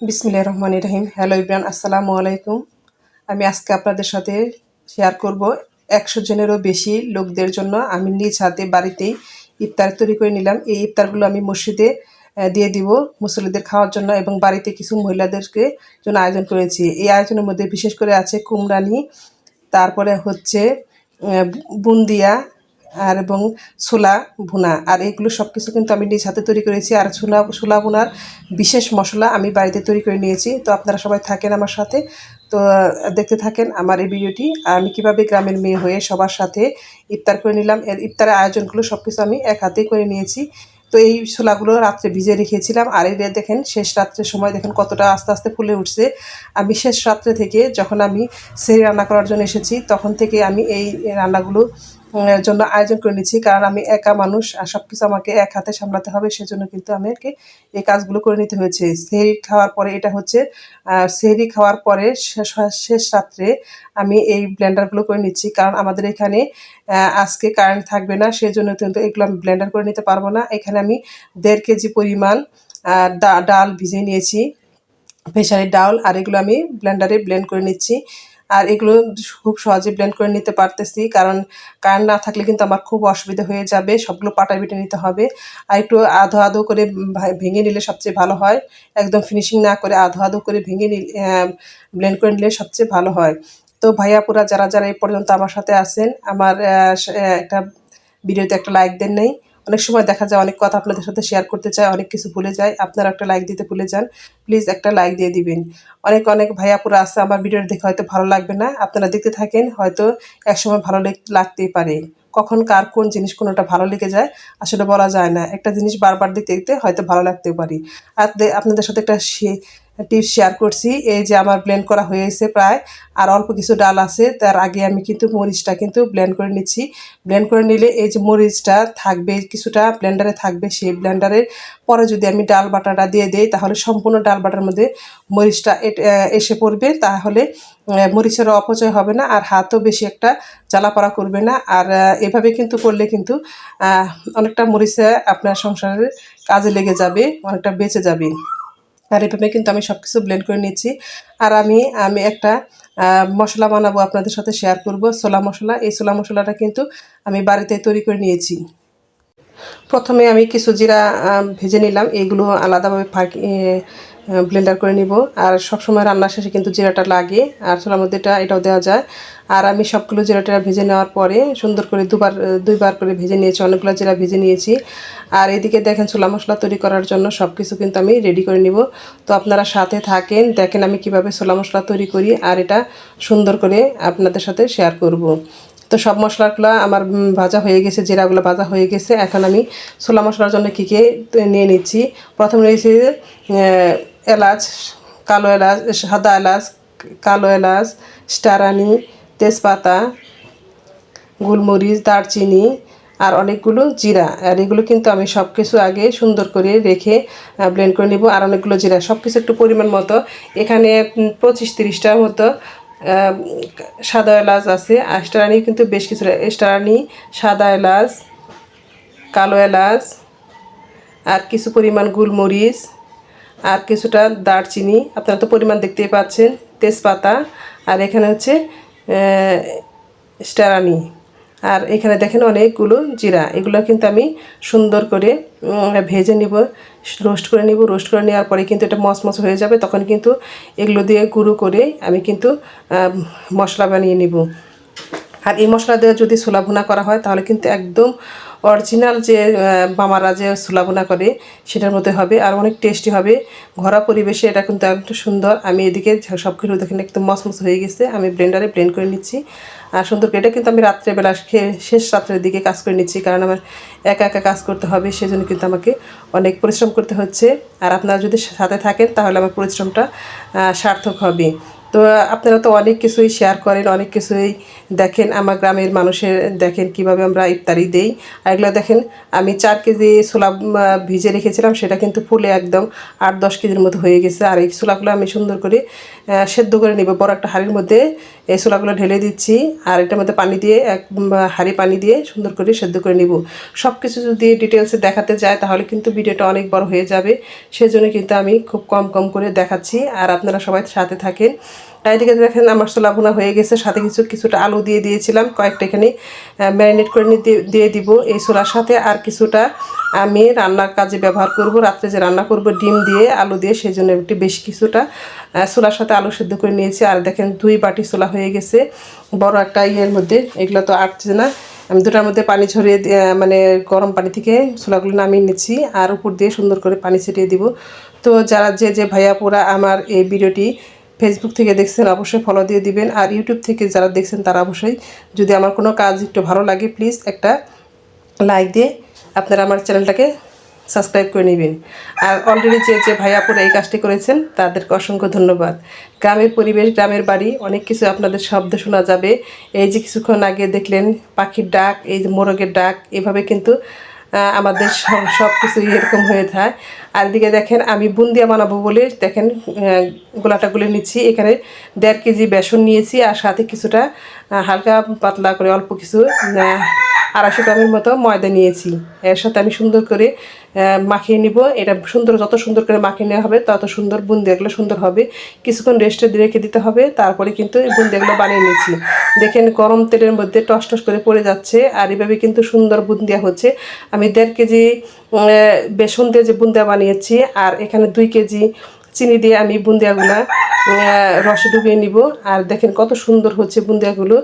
বিসমিল্লাহ রহমান রহিম। হ্যালো ইব্রান আসসালামু আলাইকুম। আমি আজকে আপনাদের সাথে শেয়ার করব একশো জনেরও বেশি লোকদের জন্য। আমি নিজ হাতে বাড়িতেই ইফতার তৈরি করে নিলাম। এই ইফতারগুলো আমি মসজিদে দিয়ে দিব মুসলিদের খাওয়ার জন্য এবং বাড়িতে কিছু মহিলাদেরকে জন্য আয়োজন করেছি। এই আয়োজনের মধ্যে বিশেষ করে আছে কুমরানি তারপরে হচ্ছে বুন্দিয়া আর এবং ছোলা ভুনা। আর এগুলো সব কিছু কিন্তু আমি নিজ হাতে তৈরি করেছি। আর ছোলা ছোলা ভুনার বিশেষ মশলা আমি বাড়িতে তৈরি করে নিয়েছি। তো আপনারা সবাই থাকেন আমার সাথে। তো, দেখতে থাকেন আমার এই ভিডিওটি। আর আমি কীভাবে গ্রামের মেয়ে হয়ে সবার সাথে ইফতার করে নিলাম। এর ইফতারের আয়োজনগুলো সব কিছু আমি এক হাতেই করে নিয়েছি। তো এই ছোলাগুলো রাত্রে ভিজে রেখেছিলাম। আর এই দেখেন, শেষ রাত্রের সময় দেখেন কতটা আস্তে আস্তে ফুলে উঠছে। আমি শেষ রাত্রে থেকে যখন আমি সেই রান্না করার জন্য এসেছি, তখন থেকে আমি এই রান্নাগুলো জন্য আয়োজন করে নিচ্ছি, কারণ আমি একা মানুষ আর সব কিছু আমাকে এক হাতে সামলাতে হবে, সেজন্য কিন্তু আমাকে এই কাজগুলো করে নিতে হয়েছে। সেহরি খাওয়ার পরে এটা হচ্ছে সেহরি খাওয়ার পরে শেষ রাত্রে আমি এই ব্লেন্ডারগুলো করে নিচ্ছি, কারণ আমাদের এখানে আজকে কারেন্ট থাকবে না, সেজন্য কিন্তু এগুলো আমি ব্লেন্ডার করে নিতে পারব না। এখানে আমি দেড় কেজি পরিমাণ ডাল ভিজিয়ে নিয়েছি প্রেশারের ডাল, আর এগুলো আমি ব্লেন্ডারে ব্লেন্ড করে নিচ্ছি। আর এগুলো খুব সহজে ব্লেন্ড করে নিতে পারতেছি। কারণ কারেন্ট না থাকলে কিন্তু আমার খুব অসুবিধা হয়ে যাবে। সবগুলো পাটায় বেটে নিতে হবে। আর একটু আধো আধো করে ভেঙে নিলে সবচেয়ে ভালো হয়। একদম ফিনিশিং না করে আধো আধো করে ভেঙে নিলে ব্লেন্ড করে নিলে সবচেয়ে ভালো হয়। তো ভাইয়াপুরা, যারা যারা এই পর্যন্ত আমার সাথে আছেন, আমার একটা ভিডিওতে একটা লাইক দেন নাই। অনেক সময় দেখা যায় অনেক কথা আপনাদের সাথে শেয়ার করতে চায় অনেক কিছু ভুলে যায় আপনারা একটা লাইক দিতে ভুলে যান। প্লিজ একটা লাইক দিয়ে দিবেন। অনেক অনেক ভাইয়াপুরা আছে আমার ভিডিও দেখে হয়তো ভালো লাগবে না। আপনারা দেখতে থাকেন, হয়তো একসময় ভালো লেগ- লাগতেই পারে। কখন কার কোন জিনিস কোনোটা ভালো লেগে যায়, আসলে বলা যায় না। একটা জিনিস বারবার দেখতে দেখতে হয়তো ভালো লাগতেও পারি। আর আপনাদের সাথে একটা টিপস শেয়ার করছি, এই যে আমার ব্লেন্ড করা হয়েছে প্রায়, আর অল্প কিছু ডাল আছে, তার আগে আমি কিন্তু মরিচটা কিন্তু ব্লেন্ড করে নিচ্ছি। ব্লেন্ড করে নিলে এই যে মরিচটা থাকবে, কিছুটা ব্লেন্ডারে থাকবে, সেই ব্লেন্ডারের পরে যদি আমি ডাল বাটাটা দিয়ে দিই, তাহলে সম্পূর্ণ ডাল বাটার মধ্যে মরিচটা এসে পড়বে, তাহলে মরিচেরও অপচয় হবে না, আর হাতও বেশি একটা জ্বালাপড়া করবে না, আর এভাবে কিন্তু করলে কিন্তু অনেকটা মরিচে আপনার সংসারের কাজে লেগে যাবে, অনেকটা বেঁচে যাবে। আর এভাবে কিন্তু আমি সব কিছু ব্লেন্ড করে নিয়েছি। আর আমি আমি একটা মশলা বানাবো আপনাদের সাথে শেয়ার করব, ছোলা মশলা। এই ছোলা মশলাটা কিন্তু আমি বাড়িতে তৈরি করে নিয়েছি। প্রথমে আমি কিছু জিরা ভেজে নিলাম। এইগুলো আলাদাভাবে ফাঁকি ব্লেন্ডার করে নিব। আর সবসময় রান্না শেষে কিন্তু জিরাটা লাগে, আর ছোলার মধ্যে এটা, এটাও দেওয়া যায়। আর আমি সবগুলো জিরাটা ভেজে নেওয়ার পরে সুন্দর করে দুবার দুইবার করে ভেজে নিয়েছি, অনেকগুলো জিরা ভেজে নিয়েছি। আর এদিকে দেখেন ছোলা মশলা তৈরি করার জন্য সব কিছু কিন্তু আমি রেডি করে নিব। তো আপনারা সাথে থাকেন, দেখেন আমি কীভাবে ছোলা মশলা তৈরি করি, আর এটা সুন্দর করে আপনাদের সাথে শেয়ার করব। তো সব মশলাগুলো আমার ভাজা হয়ে গেছে, জিরাগুলো ভাজা হয়ে গেছে। এখন আমি ছোলা মশলার জন্য কী কী নিয়ে নিচ্ছি। প্রথমে রয়েছে এলাচ, কালো এলাচ, সাদা এলাচ, কালো এলাচ, স্টারানি, তেজপাতা, গোলমরিচ, দারচিনি আর অনেকগুলো জিরা। আর এগুলো কিন্তু আমি সব কিছু আগে সুন্দর করে রেখে ব্লেন্ড করে নিব। আর অনেকগুলো জিরা। সব কিছু একটু পরিমাণ মতো। এখানে পঁচিশ তিরিশটার মতো সাদা এলাচ আছে। আর স্টারানি কিন্তু বেশ কিছু স্টারানি, সাদা এলাচ, কালো এলাচ আর কিছু পরিমাণ গোলমরিচ। আর কিছুটা দারচিনি, আপনারা তো পরিমাণ দেখতেই পাচ্ছেন, তেজপাতা, আর এখানে হচ্ছে স্টারানি, আর এখানে দেখেন অনেকগুলো জিরা, এগুলো কিন্তু আমি সুন্দর করে ভেজে নিব, রোস্ট করে নিব, রোস্ট করে নেওয়ার পরে কিন্তু এটা মচমচ হয়ে যাবে, তখন কিন্তু এগুলো দিয়ে গুঁড়ো করে আমি কিন্তু মশলা বানিয়ে নিব। আর এই মশলা দিয়ে যদি ছোলা ভুনা করা হয়, তাহলে কিন্তু একদম অরিজিনাল যে মামারা যে ছোলা ভুনা করে, সেটার মধ্যে হবে। আর অনেক টেস্টি হবে। ঘরোয়া পরিবেশে এটা কিন্তু একটু সুন্দর। আমি এদিকে সব কিছু দেখেন, একদম মসমস হয়ে গেছে। আমি ব্লেন্ডারে ব্লেন্ড করে নিচ্ছি। আর সুন্দর এটা কিন্তু আমি রাত্রেবেলা খেয়ে শেষ রাত্রের দিকে কাজ করে নিচ্ছি। কারণ আমার একা একা কাজ করতে হবে, সেজন্য কিন্তু আমাকে অনেক পরিশ্রম করতে হচ্ছে। আর আপনারা যদি সাথে থাকেন, তাহলে আমার পরিশ্রমটা সার্থক হবে। তো আপনারা তো অনেক কিছুই শেয়ার করেন, অনেক কিছুই দেখেন, আমার গ্রামের মানুষের দেখেন কীভাবে আমরা ইফতারি দেই। আর এগুলো দেখেন, আমি চার কেজি ছোলা ভিজে রেখেছিলাম, সেটা কিন্তু ফুলে একদম আট দশ কেজির মতো হয়ে গেছে। আর এই ছোলাগুলো আমি সুন্দর করে সেদ্ধ করে নেব, বড় একটা হাড়ির মধ্যে। এই ছোলাগুলো ঢেলে দিচ্ছি, আর এটার মধ্যে পানি দিয়ে এক হাঁড়ি পানি দিয়ে সুন্দর করে সেদ্ধ করে নিব। সব কিছু যদি ডিটেলসে দেখাতে যায়, তাহলে কিন্তু ভিডিওটা অনেক বড় হয়ে যাবে। সেজন্য কিন্তু আমি খুব কম কম করে দেখাচ্ছি। আর আপনারা সবাই সাথে থাকেন। এদিকে দেখেন আমার ছোলা ভুনা হয়ে গেছে, সাথে কিছু কিছুটা আলু দিয়ে দিয়েছিলাম, কয়েকটা এখানে ম্যারিনেট করে দিয়ে দিব এই ছোলার সাথে, আর কিছুটা আমি রান্নার কাজে ব্যবহার করব, রাত্রে যে রান্না করব ডিম দিয়ে, আলু দিয়ে সেই জন্য একটু বেশি কিছুটা ছোলার সাথে আলু সেদ্ধ করে নিয়েছি, আর দেখেন দুই বাটি ছোলা হয়ে গেছে, বড় একটা ইয়ের মধ্যে, এগুলো তো আটছে না, আমি দুটার মধ্যে পানি ছড়িয়ে মানে গরম পানি থেকে ছোলাগুলো নামিয়ে নিচ্ছি, আর উপর দিয়ে সুন্দর করে পানি ছিটিয়ে দিব। তো যারা যে যে ভাইয়া পোড়া আমার এই ভিডিওটি ফেসবুক থেকে দেখছেন, অবশ্যই ফলো দিয়ে দিবেন। আর ইউটিউব থেকে যারা দেখছেন, তারা অবশ্যই যদি আমার কোনো কাজ একটু ভালো লাগে প্লিজ একটা লাইক দিয়ে আপনারা আমার চ্যানেলটাকে সাবস্ক্রাইব করে নেবেন। আর অলরেডি যে যে ভাই ভাইয়াপুরা এই কাজটি করেছেন, তাদেরকে অসংখ্য ধন্যবাদ। গ্রামের পরিবেশ, গ্রামের বাড়ি, অনেক কিছু আপনাদের শব্দ শোনা যাবে। এই যে কিছুক্ষণ আগে দেখলেন পাখির ডাক, এই যে মোরগের ডাক, এভাবে কিন্তু আমাদের সব সব কিছু এরকম হয়ে থাকে। আর এদিকে দেখেন আমি বুন্দিয়া বানাবো বলে দেখেন গোলাটা গুলে নিচ্ছি। এখানে দেড় কেজি বেসন নিয়েছি আর সাথে কিছুটা হালকা পাতলা করে অল্প কিছু আড়াইশো গ্রামের মতো ময়দা নিয়েছি। এর সাথে আমি সুন্দর করে মাখিয়ে নিব। এটা সুন্দর, যত সুন্দর করে মাখিয়ে নেওয়া হবে, তত সুন্দর বুন্দিয়াগুলো সুন্দর হবে। কিছুক্ষণ রেস্টে রেখে দিতে হবে, তারপরে কিন্তু এই বুন্দিয়াগুলো বানিয়ে নিয়েছি। দেখেন গরম তেলের মধ্যে টস টস করে পড়ে যাচ্ছে আর এভাবে কিন্তু সুন্দর বুন্দিয়া হচ্ছে। আমি দেড় কেজি বেসন দিয়ে যে বুন্দিয়া বানিয়েছি। আর এখানে দুই কেজি চিনি দিয়ে আমি বুন্দিয়াগুলা রসে ডুবিয়ে নিব। আর দেখেন কত সুন্দর হচ্ছে বুন্দিয়াগুলো।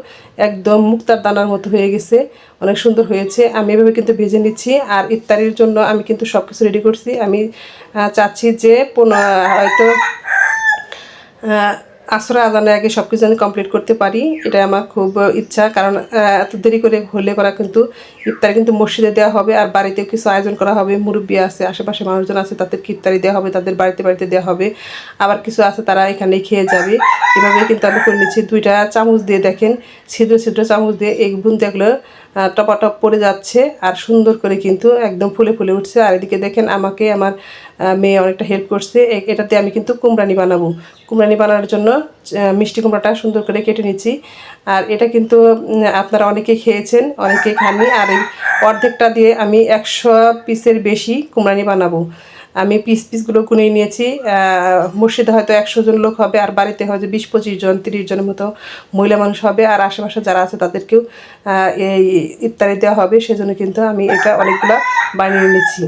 একদম মুক্তার দানার মতো হয়ে গেছে। অনেক সুন্দর হয়েছে। আমি এভাবে কিন্তু ভেজে নিচ্ছি। আর ইফতারির জন্য আমি কিন্তু সব কিছু রেডি করছি। আমি চাচ্ছি যে হয়তো আসরা আজানে আগে সব কিছু আমি কমপ্লিট করতে পারি এটা আমার খুব ইচ্ছা। কারণ এত দেরি করে হলে করা কিন্তু ইফতারি কিন্তু মসজিদে দেওয়া হবে আর বাড়িতেও কিছু আয়োজন করা হবে। মুরব্বী আছে, আশেপাশে মানুষজন আছে তাদেরকে ইফতারি দেওয়া হবে, তাদের বাড়িতে বাড়িতে দেওয়া হবে। আবার কিছু আছে, তারা এখানে খেয়ে যাবে। এভাবে কিন্তু আমি করে নিচ্ছি। দুইটা চামচ দিয়ে দেখেন, ছিদ্র ছিদ্র চামচ দিয়ে এই বুন্দাগুলো টপাটপ পড়ে যাচ্ছে আর সুন্দর করে কিন্তু একদম ফুলে ফুলে উঠছে। আর এদিকে দেখেন আমাকে, আমার মেয়ে অনেকটা হেল্প করছে। এটাতে আমি কিন্তু কুমড়ানি বানাবো। কুমড়ানি বানানোর জন্য মিষ্টি কুমড়াটা সুন্দর করে কেটে নিচ্ছি। আর এটা কিন্তু আপনারা অনেকে খেয়েছেন অনেকে খাননি। আর এই অর্ধেকটা দিয়ে আমি একশো পিসের বেশি কুমড়ানি বানাবো। আমি পিস, পিসগুলো কুনিয়ে নিয়েছি। মসজিদে হয়তো একশো জন লোক হবে, আর বাড়িতে হয়তো বিশ, পঁচিশ জন, তিরিশ জনের মতো মহিলা মানুষ হবে। আর আশেপাশে যারা আছে, তাদেরকেও এই ইত্যাদি দেওয়া হবে। সেজন্য কিন্তু আমি এটা অনেকগুলো বানিয়ে নিচ্ছি।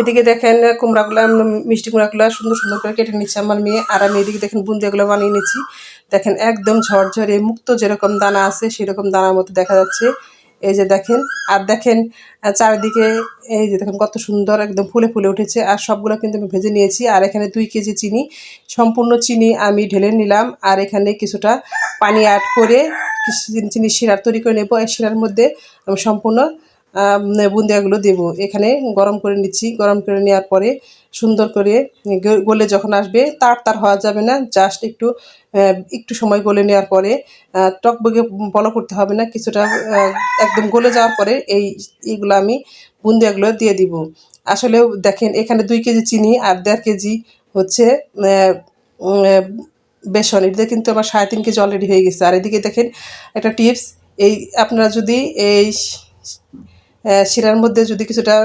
এদিকে দেখেন, কুমড়াগুলো মিষ্টি কুমড়াগুলো সুন্দর সুন্দর করে কেটে নিচ্ছে আমার মেয়ে। আর আমি এদিকে দেখেন বুন্দিয়াগুলো বানিয়ে নিচ্ছি। দেখেন একদম ঝরঝরে মুক্ত যেরকম দানা আছে, সেরকম দানার মতো দেখা যাচ্ছে। এই যে দেখেন, আর দেখেন চারিদিকে এই যে দেখেন কত সুন্দর একদম ফুলে ফুলে উঠেছে। আর সবগুলো কিন্তু আমি ভেজে নিয়েছি। আর এখানে দুই কেজি চিনি, সম্পূর্ণ চিনি আমি ঢেলে নিলাম। আর এখানে কিছুটা পানি অ্যাড করে চিনি শিরার তৈরি করে নেব। এই শিরার মধ্যে আমি সম্পূর্ণ বুন্দিয়াগুলো দেব। এখানে গরম করে নিচ্ছি। গরম করে নেওয়ার পরে সুন্দর করে গলে যখন আসবে, তার তার হওয়া যাবে না। জাস্ট একটু একটু সময় গলে নেওয়ার পরে টক বগে বলো করতে হবে না। কিছুটা একদম গলে যাওয়ার পরে এই এইগুলো আমি বুন্দিয়াগুলো দিয়ে দিব। আসলে দেখেন, এখানে দুই কেজি চিনি আর দেড় কেজি হচ্ছে বেসন। এটা কিন্তু আমার সাড়ে তিন কেজি অলরেডি হয়ে গেছে। আর এদিকে দেখেন, একটা টিপস এই আপনারা যদি এই শিরার মধ্যে যদি কিছুটা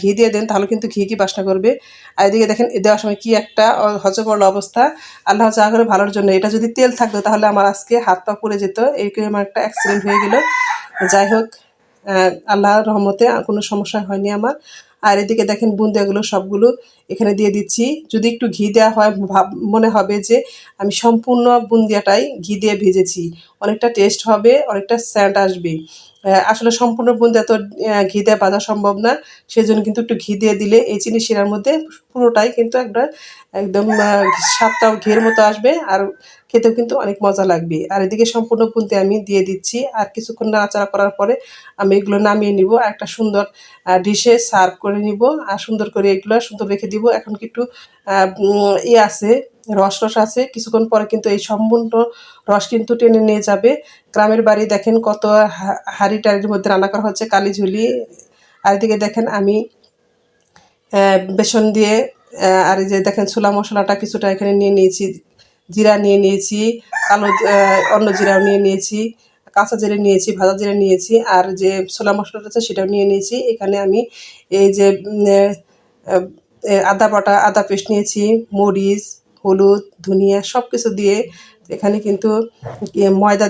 ঘি দিয়ে দেন, তাহলে কিন্তু ঘি কি বাসনা করবে। আর এদিকে দেখেন দেওয়ার সময় কি একটা হজবরল অবস্থা। আল্লাহ চা করে ভালোর জন্য, এটা যদি তেল থাকতো, তাহলে আমার আজকে হাত পা পড়ে যেত। এই আমার একটা অ্যাক্সিডেন্ট হয়ে গেল। যাই হোক আল্লাহর রহমতে কোনো সমস্যা হয়নি আমার। আর এদিকে দেখেন বুন্দিয়াগুলো সবগুলো এখানে দিয়ে দিচ্ছি। যদি একটু ঘি দেওয়া হয়, ভাব, মনে হবে যে আমি সম্পূর্ণ বুন্দিয়াটাই ঘি দিয়ে ভেজেছি। অনেকটা টেস্ট হবে, অনেকটা স্যান্ট আসবে। আসলে সম্পূর্ণ বুন্দিয়া তো ঘি দিয়ে ভাজা সম্ভব না। সেই জন্য কিন্তু একটু ঘি দিয়ে দিলে এই চিনি শিরার মধ্যে পুরোটাই কিন্তু একটা একদম স্বাদটাও ঘিয়ের মতো আসবে আর খেতেও কিন্তু অনেক মজা লাগবে। আর এদিকে সম্পূর্ণ বুনতে আমি দিয়ে দিচ্ছি। আর কিছুক্ষণ নাড়াচাড়া করার পরে আমি এগুলো নামিয়ে নিব। একটা সুন্দর ডিশে সার্ভ করে নিব। আর সুন্দর করে এগুলো সুন্দর রেখে দিব। এখন কি একটু ই আছে রস রস আছে। কিছুক্ষণ পরে কিন্তু এই সম্পূর্ণ রস কিন্তু টেনে নিয়ে যাবে। গ্রামের বাড়ি দেখেন কত হাড়ি টাড়ির মধ্যে রান্না করা হচ্ছে। কালি ঝুলি, আর এদিকে দেখেন আমি বেসন দিয়ে আর এই যে দেখেন ছোলা মশলাটা কিছুটা এখানে নিয়ে নিয়েছি, জিরা নিয়ে নিয়েছি, কালো অন্য জিরাও নিয়ে নিয়েছি, কাঁচা জিরে নিয়েছি, ভাজা জিরে নিয়েছি, আর যে ছোলা মশলাটা আছে সেটাও নিয়ে নিয়েছি। এখানে আমি এই যে আদা বাটা, আদা পেস্ট নিয়েছি, মরিচ হলুদ, ধনিয়া সব কিছু দিয়ে এখানে কিন্তু ময়দা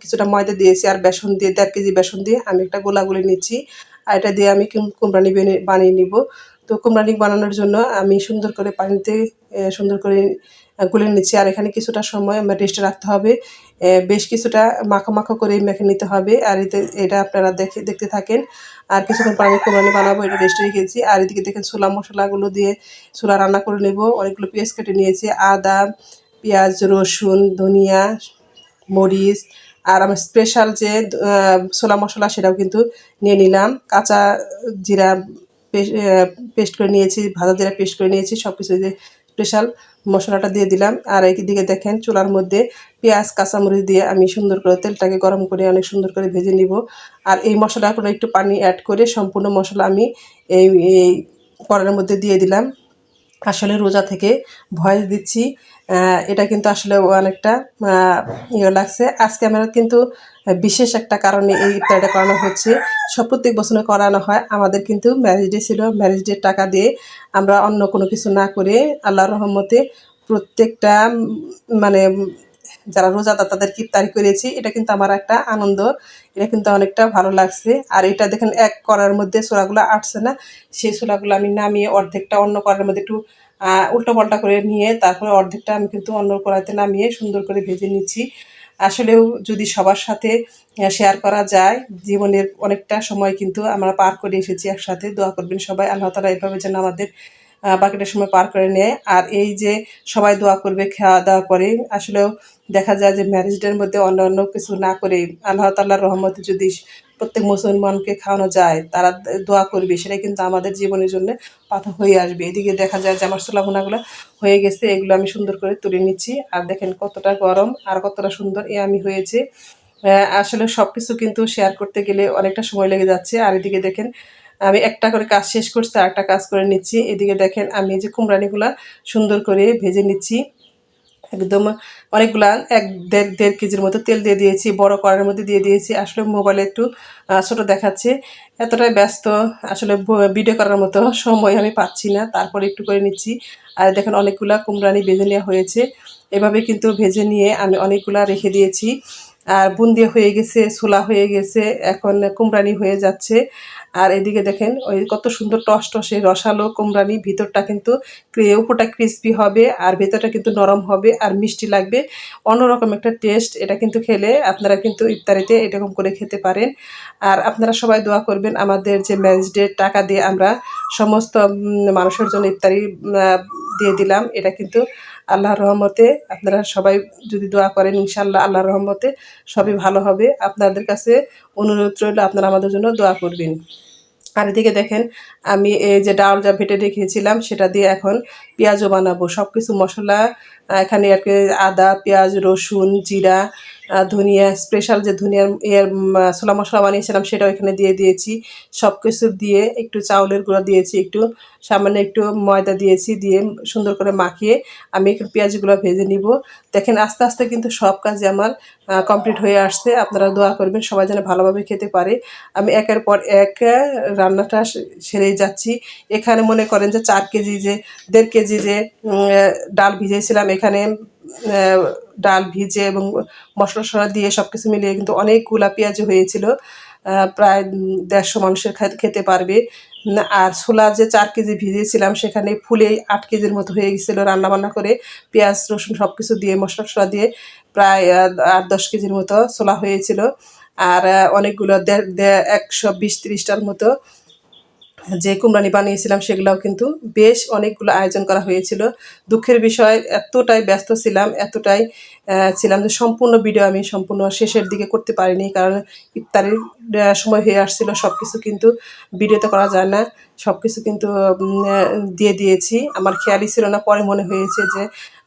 কিছুটা ময়দা দিয়েছি আর বেসন দিয়ে, দেড় কেজি বেসন দিয়ে আমি একটা গোলাগুলি নিচ্ছি। আর এটা দিয়ে আমি কুম- কুমড়ানি বানিয়ে নিব। তো কুমড়ানি বানানোর জন্য আমি সুন্দর করে পানিতে সুন্দর করে গুলে নিচ্ছি। আর এখানে কিছুটা সময় আমার রেস্টে রাখতে হবে। বেশ কিছুটা মাখো মাখো করে মেখে নিতে হবে। আর এতে, এটা আপনারা দেখে, দেখতে থাকেন। আর কিছুক্ষণ পর আমি কুমড়ানি বানাবো এটা রেস্টে রেখেছি আর এদিকে দেখেন ছোলা মশলাগুলো দিয়ে ছোলা রান্না করে নেব। অনেকগুলো পেঁয়াজ কেটে নিয়েছি, আদা, পেঁয়াজ, রসুন, ধনিয়া, মরিচ। আর আমার স্পেশাল যে ছোলা মশলা সেটাও কিন্তু নিয়ে নিলাম। কাঁচা জিরা পেস্ট করে নিয়েছি, ভাজা জিরা পেস্ট করে নিয়েছি সব কিছু যে স্পেশাল মশলাটা দিয়ে দিলাম। আর একদিকে দেখেন চুলার মধ্যে পেঁয়াজ, কাঁচামরিচ দিয়ে আমি সুন্দর করে তেলটাকে গরম করে অনেক সুন্দর করে ভেজে নিব। আর এই মশলাগুলো একটু পানি অ্যাড করে সম্পূর্ণ মশলা আমি এই কড়াইয়ের মধ্যে দিয়ে দিলাম। আসলে রোজা থেকে ভয়েস দিচ্ছি। এটা কিন্তু আসলে অনেকটা ইয়ে লাগছে। আজকে আমরা কিন্তু বিশেষ একটা কারণে এই ইফতারটা করানো হচ্ছে। সব প্রত্যেক বছর করানো হয়। আমাদের কিন্তু ম্যারেজ ডে ছিল। ম্যারেজ ডের টাকা দিয়ে আমরা অন্য কোনো কিছু না করে আল্লাহর রহমতে প্রত্যেকটা মানে যারা রোজাদার তাদের ইফতারি করেছি, এটা কিন্তু আমার একটা আনন্দ। এটা কিন্তু অনেকটা ভালো লাগছে। আর এটা দেখেন, এক করার মধ্যে ছোলাগুলো আটছে না। সেই ছোলাগুলো আমি নামিয়ে অর্ধেকটা অন্য করার মধ্যে একটু উল্টো পাল্টা করে নিয়ে তারপরে অর্ধেকটা আমি কিন্তু অন্য কড়াইতে নামিয়ে সুন্দর করে ভেজে নিচ্ছি। আসলেও যদি সবার সাথে শেয়ার করা যায়, জীবনের অনেকটা সময় কিন্তু আমরা পার করে এসেছি একসাথে। দোয়া করবেন সবাই, আল্লাহ তালা এভাবে যেন আমাদের বাকিটা সময় পার করে নেয়। আর এই যে সবাই দোয়া করবে, খাওয়া দাওয়া করে, আসলেও দেখা যায় যে ম্যারেজ ডের মধ্যে অন্য অন্য কিছু না করে আল্লাহ তাল্লাহর রহমতে যদি প্রত্যেক মুসলমানকে খাওয়ানো যায়, তারা দোয়া করবে, সেটাই কিন্তু আমাদের জীবনের জন্য পাথর হয়ে আসবে। এদিকে দেখা যায় যে আমার সোলাভুনাগুলো হয়ে গেছে, এগুলো আমি সুন্দর করে তুলে নিচ্ছি। আর দেখেন কতটা গরম আর কতটা সুন্দর এ আমি হয়েছে। আসলে সব কিছু কিন্তু শেয়ার করতে গেলে অনেকটা সময় লেগে যাচ্ছে। আর এদিকে দেখেন, আমি একটা করে কাজ শেষ করছি আর একটা কাজ করে নিচ্ছি। এদিকে দেখেন আমি যে কুমড়ানিগুলা সুন্দর করে ভেজে নিচ্ছি। একদম অনেকগুলা এক দেড় দেড় কেজির মতো তেল দিয়ে দিয়েছি, বড় কড়াইয়ের মধ্যে দিয়ে দিয়েছি। আসলে মোবাইলে একটু ছোটো দেখাচ্ছে। এতটাই ব্যস্ত, আসলে ভিডিও করার মতো সময় আমি পাচ্ছি না। তারপরে একটু করে নিচ্ছি। আর দেখেন অনেকগুলা কুমড়ানি ভেজে নেওয়া হয়েছে। এভাবে কিন্তু ভেজে নিয়ে আমি অনেকগুলা রেখে দিয়েছি। আর বুন্দিয়া হয়ে গেছে, ছোলা হয়ে গেছে, এখন কুমড়ানি হয়ে যাচ্ছে। আর এদিকে দেখেন, ওই কত সুন্দর টস টসে রসালো কুমড়ানি, ভিতরটা কিন্তু উপরটা ক্রিস্পি হবে আর ভেতরটা কিন্তু নরম হবে আর মিষ্টি লাগবে। অন্যরকম একটা টেস্ট এটা কিন্তু খেলে আপনারা কিন্তু ইফতারিতে এরকম করে খেতে পারেন। আর আপনারা সবাই দোয়া করবেন আমাদের যে ম্যারেজ ডের টাকা দিয়ে আমরা সমস্ত মানুষের জন্য ইফতারি দিয়ে দিলাম। এটা কিন্তু আল্লাহর রহমতে আপনারা সবাই যদি দোয়া করেন ইনশাল্লাহ আল্লাহর রহমতে সবই ভালো হবে। আপনাদের কাছে অনুরোধ রইল, আপনারা আমাদের জন্য দোয়া করবেন। আর এদিকে দেখেন, আমি এই যে ডাল যা ভেটে রেখেছিলাম সেটা দিয়ে এখন পেঁয়াজও বানাবো সব কিছু মশলা এখানে আর কি আদা, পেঁয়াজ, রসুন, জিরা ধনিয়া স্পেশাল যে ধনিয়ার ইয়ের ছোলা মশলা বানিয়েছিলাম সেটাও এখানে দিয়ে দিয়েছি। সব কিছু দিয়ে একটু চাউলের গুঁড়া দিয়েছি, একটু সামান্য একটু ময়দা দিয়েছি, দিয়ে সুন্দর করে মাখিয়ে আমি একটু পেঁয়াজগুলো ভেজে নিব। দেখেন আস্তে আস্তে কিন্তু সব কাজই আমার কমপ্লিট হয়ে আসছে। আপনারা দোয়া করবেন, সবাই যেন ভালোভাবে খেতে পারে। আমি একের পর এক রান্নাটা সেরে যাচ্ছি। এখানে মনে করেন যে চার কেজি যে দেড় কেজি যে ডাল ভিজেছিলাম এখানে ডাল ভিজে এবং মশলা টশলা দিয়ে সব কিছু মিলিয়ে কিন্তু অনেকগুলা পেঁয়াজ হয়েছিল। প্রায় দেড়শো মানুষের খেতে পারবে। আর ছোলা যে চার কেজি ভিজিয়েছিলাম সেখানে ফুলে আট কেজির মতো হয়ে গেছিল রান্না বান্না করে। পেঁয়াজ, রসুন সব কিছু দিয়ে, মশলা টশলা দিয়ে প্রায় আট দশ কেজির মতো ছোলা হয়েছিল। আর অনেকগুলো একশো বিশ ত্রিশটার মতো যে কুমরানি বানিয়েছিলাম সেগুলোও কিন্তু বেশ অনেকগুলো আয়োজন করা হয়েছিল। দুঃখের বিষয়, এতটাই ব্যস্ত ছিলাম, এতটাই ছিলাম যে সম্পূর্ণ ভিডিও আমি সম্পূর্ণ শেষের দিকে করতে পারিনি কারণ ইফতারের সময় হয়ে আসছিল সব কিছু কিন্তু ভিডিওতে করা যায় না। সব কিছু কিন্তু দিয়ে দিয়েছি। আমার খেয়ালই ছিল না, পরে মনে হয়েছে যে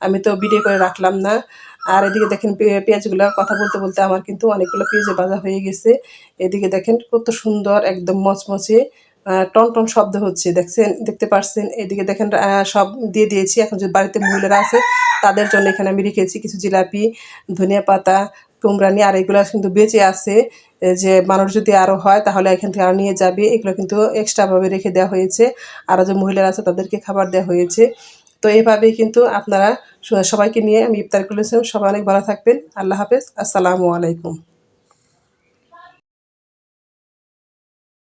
আমি তো ভিডিও করে রাখলাম না। আর এদিকে দেখেন পেঁয়াজগুলো কথা বলতে বলতে আমার কিন্তু অনেকগুলো পেঁয়াজ ভাজা হয়ে গেছে। এদিকে দেখেন কত সুন্দর, একদম মচমচে আহ, টন টন শব্দ হচ্ছে দেখছেন? দেখতে পারছেন? এদিকে দেখেন সব দিয়ে দিয়েছি। এখন যদি বাড়িতে মহিলারা আছে তাদের জন্য এখানে আমি রেখেছি কিছু জিলাপি ধনিয়া পাতা কুমড়ানি আর এগুলো কিন্তু বেঁচে আছে। যে মানুষ যদি আরও হয় তাহলে এখান থেকে আরও নিয়ে যাবে। এগুলো কিন্তু এক্সট্রাভাবে রেখে দেওয়া হয়েছে। আরও যে মহিলারা আছে তাদেরকে খাবার দেওয়া হয়েছে। তো এইভাবেই কিন্তু আপনারা সবাইকে নিয়ে আমি ইফতার করেছিলাম। সবাই অনেক ভালো থাকবেন। আল্লাহ হাফেজ। আসসালামু আলাইকুম।